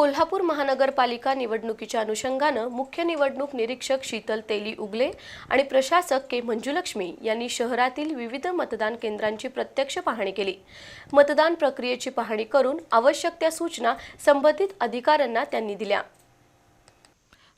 कोल्हापूर महानगरपालिका निवडणुकीच्या अनुषंगानं मुख्य निवडणूक निरीक्षक शीतल तेली उगले आणि प्रशासक के मंजुलक्ष्मी यांनी शहरातील विविध मतदान केंद्रांची प्रत्यक्ष पाहणी केली. मतदान प्रक्रियेची पाहणी करून आवश्यक त्या सूचना संबंधित अधिकाऱ्यांना त्यांनी दिल्या.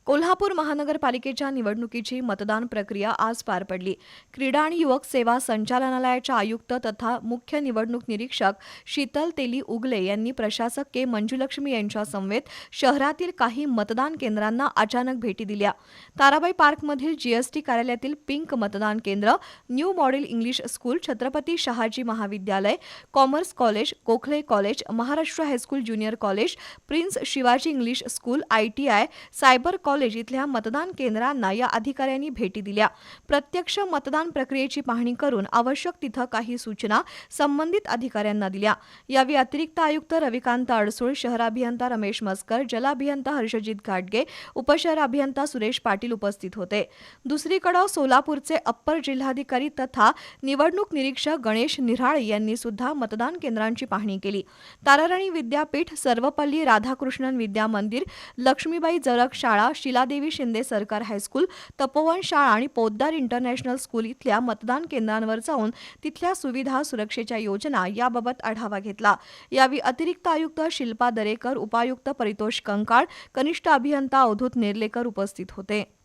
कोल्हापूर महानगरपालिकेच्या निवडणुकीची मतदान प्रक्रिया आज पार पडली. क्रीडा आणि युवक सेवा संचालनालयाच्या आयुक्त तथा मुख्य निवडणूक निरीक्षक शीतल तेली उगले यांनी प्रशासक के. मंजुलक्ष्मी यांच्या समवेत शहरातील काही मतदान केंद्रांना अचानक भेटी दिल्या. ताराबाई पार्कमधील जीएसटी कार्यालयातील पिंक मतदान केंद्र new model English school Chhatrapati Shahaji महाविद्यालय commerce college Gokhale college Maharashtra high school junior college prince Shivaji English school ITI cyber college इथल्या मतदान केंद्रांना या अधिकाऱ्यांनी भेटी दिल्या. प्रत्यक्ष मतदान प्रक्रियेची पाहणी करून आवश्यक तिथं काही सूचना संबंधित अधिकाऱ्यांना दिल्या. यावेळी अतिरिक्त आयुक्त रविकांत अडसूळ शहर अभियंता रमेश मस्कर जलाभियंता हर्षजित घाटगे उपशहर अभियंता सुरेश पाटील उपस्थित होते. दुसरीकडे सोलापूरचे अप्पर जिल्हाधिकारी तथा निवडणूक निरीक्षक गणेश निराळे यांनी सुद्धा मतदान केंद्रांची पाहणी केली. ताराराणी विद्यापीठ सर्वपल्ली राधाकृष्णन विद्या मंदिर लक्ष्मीबाई जरग शाळा शिलादेवी शिंदे सरकार हायस्कूल तपोवन शाळा आणि पोद्दार इंटरनॅशनल स्कूल इथल्या मतदान केंद्रांवर जाऊन तिथल्या सुविधा सुरक्षेच्या योजना याबाबत आढावा घेतला. यावेळी अतिरिक्त आयुक्त शिल्पा दरेकर उपायुक्त परितोष कंकाळ कनिष्ठ अभियंता अवधूत नेर्लेकर उपस्थित होते.